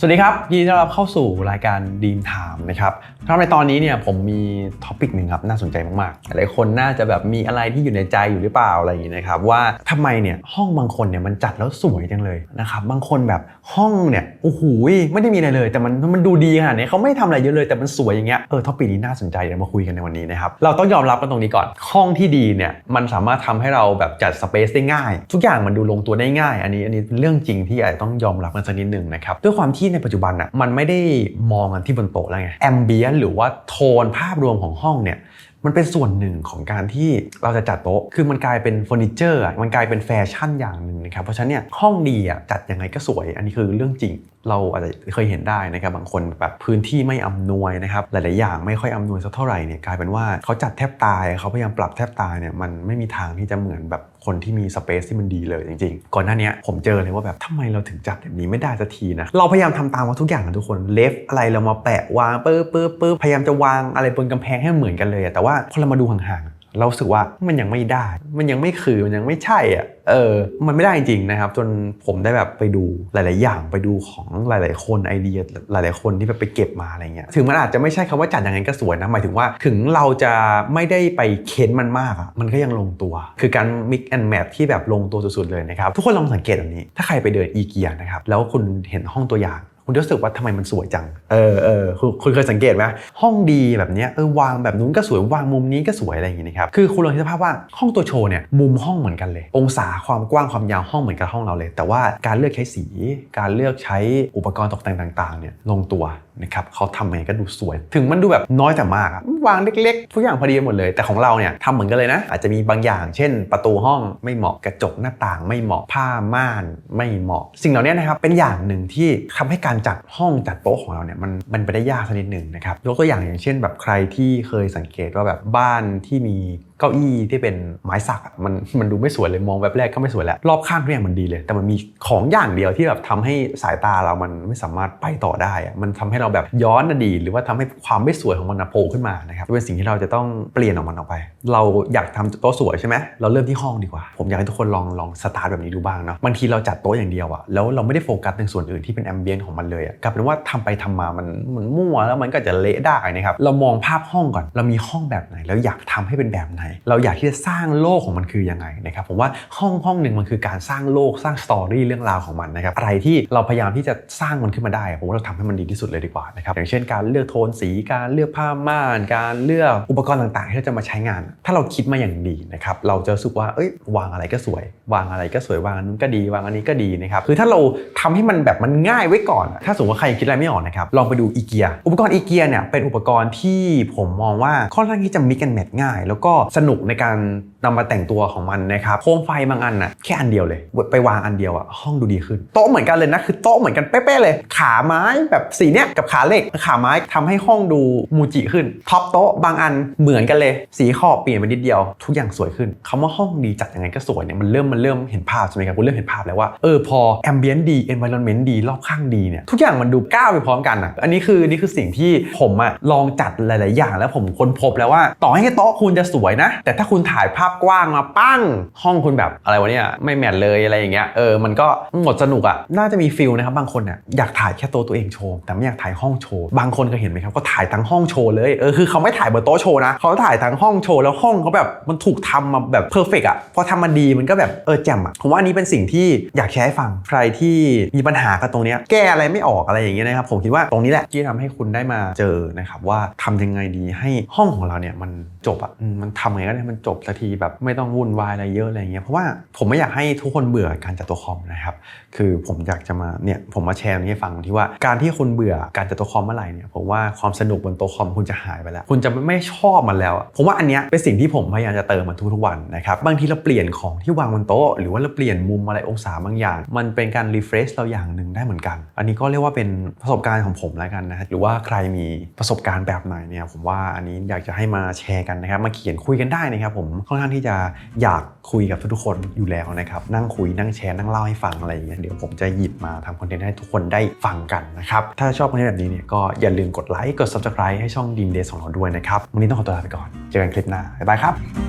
สวัสดีครับยินดีต้อนรับเข้าสู่รายการดีมไทม์นะครับสำหรับในตอนนี้เนี่ยผมมีท็อปิกหนึ่งครับน่าสนใจมากๆหลายคนน่าจะแบบมีอะไรที่อยู่ในใจอยู่หรือเปล่าอะไรอย่างนี้นะครับว่าทำไมเนี่ยห้องบางคนเนี่ยมันจัดแล้วสวยจังเลยนะครับบางคนแบบห้องเนี่ยโอ้โหไม่ได้มีอะไรเลย แต่มันมันดูดีขนาดนี้เขาไม่ทำอะไรเยอะเลยแต่มันสวยอย่างเงี้ยเออท็อปิกนี้น่าสนใจเดี๋ยวมาคุยกันในวันนี้นะครับเราต้องยอมรับกันตรงนี้ก่อนห้องที่ดีเนี่ยมันสามารถทำให้เราแบบจัดสเปซได้ง่าย ทุกอย่างมันดูลงตัวได้ง่าย อันนี้อันนี้เป็นเรื่องจริงที่อาจจะต้องยอมรับกันสักนิดหนึ่งนะครับด้วยความที่ในปัจจุบันอะมันไม่ได้มองกันที่บนโต๊ะแล้วไงแอมเบียนหรือว่าโทนภาพรวมของห้องเนี่ยมันเป็นส่วนหนึ่งของการที่เราจะจัดโต๊ะ คือมันกลายเป็นเฟอร์นิเจอร์ มันกลายเป็นแฟชั่นอย่างหนึ่งนะครับ เพราะฉะนั้นเนี่ยห้องดีอะจัดยังไงก็สวย อันนี้คือเรื่องจริงเราอาจจะเคยเห็นได้นะครับบางคนแบบพื้นที่ไม่อำนวยนะครับหลาย ๆ อย่างไม่ค่อยอำนวยสักเท่าไหร่เนี่ยกลายเป็นว่าเขาจัดแทบตายเขาพยายามปรับแทบตายเนี่ยมันไม่มีทางที่จะเหมือนแบบคนที่มีสเปซที่มันดีเลยจริง ๆ ก่อนหน้านี้ผมเจอเลยว่าแบบทำไมเราถึงจัดแบบนี้ไม่ได้สักทีนะเราพยายามทำตามว่าทุกอย่างนะทุกคนเลฟอะไรเรามาแปะวางเปึ๊บปึ๊บปึ๊บพยายามจะวางอะไรบนกำแพงให้เหมือนกันเลยแต่ว่าพอเรามาดูห่าง ๆ เราสึกว่ามันยังไม่ได้ มันยังไม่คือ มันยังไม่ใช่อะ เออ มันไม่ได้จริงๆนะครับ จนผมได้แบบไปดูหลาย ๆ อย่างไปดูของหลาย ๆ คนไอเดียหลาย ๆ คนที่แบบไปเก็บมาอะไรเงี้ย ถึงมันอาจจะไม่ใช่คำว่าจัดยังไงก็สวยนะ หมายถึงว่าถึงเราจะไม่ได้ไปเค้นมันมากอะ มันก็ยังลงตัว คือการ mix and match ที่แบบลงตัวสุด ๆ เลยนะครับ ทุกคนลองสังเกตแบบนี้ ถ้าใครไปเดินอีเกียนะครับ แล้วคุณเห็นห้องตัวอย่าง คุณจะรู้สึกว่าทำไมมันสวยจัง เออเออคุณคุณเคยสังเกตไหมห้องดีแบบนี้เออวางแบบนู้นก็สวยวางมุมนี้ก็สวยอะไรอย่างงี้นะครับคือคุณลองคิดสภาพว่าห้องตัวโชว์เนี่ยมุมห้องเหมือนกันเลย องศาความกว้างความยาวห้องเหมือนกับห้องเราเลย แต่ว่าการเลือกใช้สี การเลือกใช้อุปกรณ์ตกแต่งต่างๆเนี่ยลงตัวนะครับเขาทำยังไงก็ดูสวย ถึงมันดูแบบน้อยแต่มากวางเล็กๆทุกอย่างพอดีหมดเลย แต่ของเราเนี่ยทำเหมือนกันเลยนะ อาจจะมีบางอย่าง เช่น ประตูห้องไม่เหมาะกระจกหน้าต่าง ไม่เหมาะผ้าม่าน ไม่เหมาะ สิ่งเหล่านี้นะครับเป็นอย่างหนึ่งที่ทำให้การจัดห้องจัดโต๊ะของเราเนี่ยมันมันไปได้ยากสักนิดหนึ่งนะครับยกตัวอย่างอย่างเช่น แบบใครที่เคยสังเกตว่าแบบบ้านที่มีเก้าอี้ที่เป็นไม้สักมันมันดูไม่สวยเลยมองแบบแรกก็ไม่สวยแล้ว รอบข้างทุกอย่างมันดีเลย แต่มันมีของอย่างเดียวที่แบบทำให้สายตาเรามันไม่สามารถไปต่อได้อะมันทำให้เราแบบย้อนอดีตหรือว่าทำให้ความไม่สวยของมันโผล่ขึ้นมานะครับ เป็นสิ่งที่เราจะต้องเปลี่ยนออกมันออกไป เราอยากทำโต๊ะสวยใช่ไหมเราเริ่มที่ห้องดีกว่า ผมอยากให้ทุกคนลองลองสตาร์ทแบบนี้ดูบ้างเนาะบางทีเราจัดโต๊ะอย่างเดียวอะแล้วเราไม่ได้โฟกัสในส่วนอื่นที่เป็นแอมเบียนของมันเลยอะกลายเป็นว่าทำไปทำมามันมันมั่วแล้วมันก็จะเละได้นะครับเรามองภาพห้องก่อน เรามีห้องแบบไหนแล้วอยากทำให้เป็นแบบไหน เราอยากที่จะสร้างโลกของมันคือยังไงนะครับผมว่าห้องห้องหนึ่งมันคือการสร้างโลกสร้างสตอรี่เรื่องราวของมันนะครับอะไรที่เราพยายามที่จะสร้างมันขึ้นมาได้ผมว่าเราทำให้มันดีที่สุดเลยดีกว่านะครับอย่างเช่นการเลือกโทนสีการเลือกผ้าม่านการเลือกอุปกรณ์ต่างๆ ที่เราจะมาใช้งาน ถ้าเราคิดมาอย่างดีนะครับเราจะรู้สึกว่าเอ้ยวางอะไรก็สวย วางอะไรก็สวยวางอันนู้นก็ดี วางอันนี้ก็ดีนะครับคือถ้าเราทำให้มันแบบมันง่ายไว้ก่อน ถ้าสมมติว่าใครคิดอะไรไม่ออกนะครับลองไปดูอีเกียอุปกรณ์อีเกียเนี่ยเป็นอุปกรณ์ที่ผมมองว่าค่อนข้างที่จะมิกกันแมทง่าย แล้วก็สนุกในการนำมาแต่งตัวของมันนะครับโคมไฟบางอันน่ะแค่อันเดียวเลย ไปวางอันเดียวอะห้องดูดีขึ้น โต๊ะเหมือนกันเลยนะคือโต๊ะเหมือนกันเป๊ะๆเลย ขาไม้แบบสีเนี้ยกับขาเหล็กขาไม้ทำให้ห้องดูมูจิขึ้นท็อปโต๊ะบางอันเหมือนกันเลย สีขอบเปลี่ยนไปนิดเดียว ทุกอย่างสวยขึ้นคำว่าห้องดีจัดยังไงก็สวยเนี่ยมันเริ่มมันเริ่มเห็นภาพใช่ไหมครับคุณเริ่มเห็นภาพแล้วว่าเออพอแอมเบียนดีเอนไวรอนเมนต์ดีรอบข้างดีเนี่ยทุกอย่างมันดูก้าวไปพร้อมกันอะอันนี้คือนี่คือสิ่งที่ผมอะลองจัดหลาย ๆ อย่าง แล้วผมค้นพบแล้วว่า ต่อให้แค่โต๊ะคุณจะสวยนะ แต่ถ้าคุณถ่ายภาพกว้างมาปั้งห้องคุณแบบอะไรวะเนี่ยไม่แมทเลยอะไรอย่างเงี้ยเออมันก็หมดสนุกอะน่าจะมีฟิลนะครับบางคนเนี่ยอยากถ่ายแค่โต๊ะตัวเองโชว์แต่ไม่อยากถ่ายห้องโชว์บางคนเคยเห็นไหมครับก็ถ่ายทั้งห้องโชว์เลยเออคือเขาไม่ถ่ายบนโต๊ะโชว์นะเขาถ่ายทั้งห้องโชว์แล้วห้องเขาแบบมันถูกทำมาแบบเพอร์เฟกอะพอทำมาดีมันก็แบบเออแจ่มอะผมว่าอันนี้เป็นสิ่งที่อยากแชร์ให้ฟังใครที่มีปัญหากับตรงเนี้ยแก้อะไรไม่ออกอะไรอย่างเงี้ยนะครับผมคิดว่าตรงนี้แหละที่ทำให้คุณได้มาเจอนะครับว่าทำยังไงดีให้ห้องของเราเนี่ยมันจบอะมันทำไงก็ได้มันจบสักทีแบบไม่ต้องวุ่นวายอะไรเยอะอะไรอย่างเงี้ยเพราะว่าผมไม่อยากให้ทุกคนเบื่อการจัดตัวคอมนะครับคือผมอยากจะมาเนี่ยผมมาแชร์ตรงนี้ให้ฟังที่ว่าการที่คุณเบื่อการจัดตัวคอมเมื่อไหร่เนี่ยผมว่าความสนุกบนโต๊ะคอมคุณจะหายไปแล้วคุณจะะไม่ชอบมันแล้ว ผมว่าอันเนี้ยเป็นสิ่งที่ผมพยายามจะเติมมันทุกๆวันนะครับบางทีเราเปลี่ยนของที่วางบนโต๊ะหรือว่าเราเปลี่ยนมุมอะไรองศาบางอย่าง มันเป็นการรีเฟรชเราอย่างหนึ่งได้เหมือนกัน อันนี้ก็เรียกว่าเป็นประสบการณ์ของผมแล้วกันนะฮะหรือว่าใครมีประสบการณ์แบบไหนเนี่ยผมว่าอันนี้อยากจะให้มาแชร์กันนะครับมาเขียนคุยกันได้นะครับผมค่อนข้างที่จะอยากคุยกับทุกๆคนอยู่แล้วนะครับนั่งคุยนั่งแชร์นั่งเล่าให้ฟังอะไรอย่างเงี้ยเดี๋ยวผมจะหยิบมาทำคอนเทนต์ให้ทุกคนได้ฟังกันนะครับถ้าชอบคอนเทนต์แบบนี้เนี่ยก็อย่าลืมกดไลค์กด subscribe ให้ช่องดีมเดย์ของเราด้วยนะครับ วันนี้ต้องขอตัวลาไปก่อน เจอกันคลิปหน้า บ๊ายบายครับ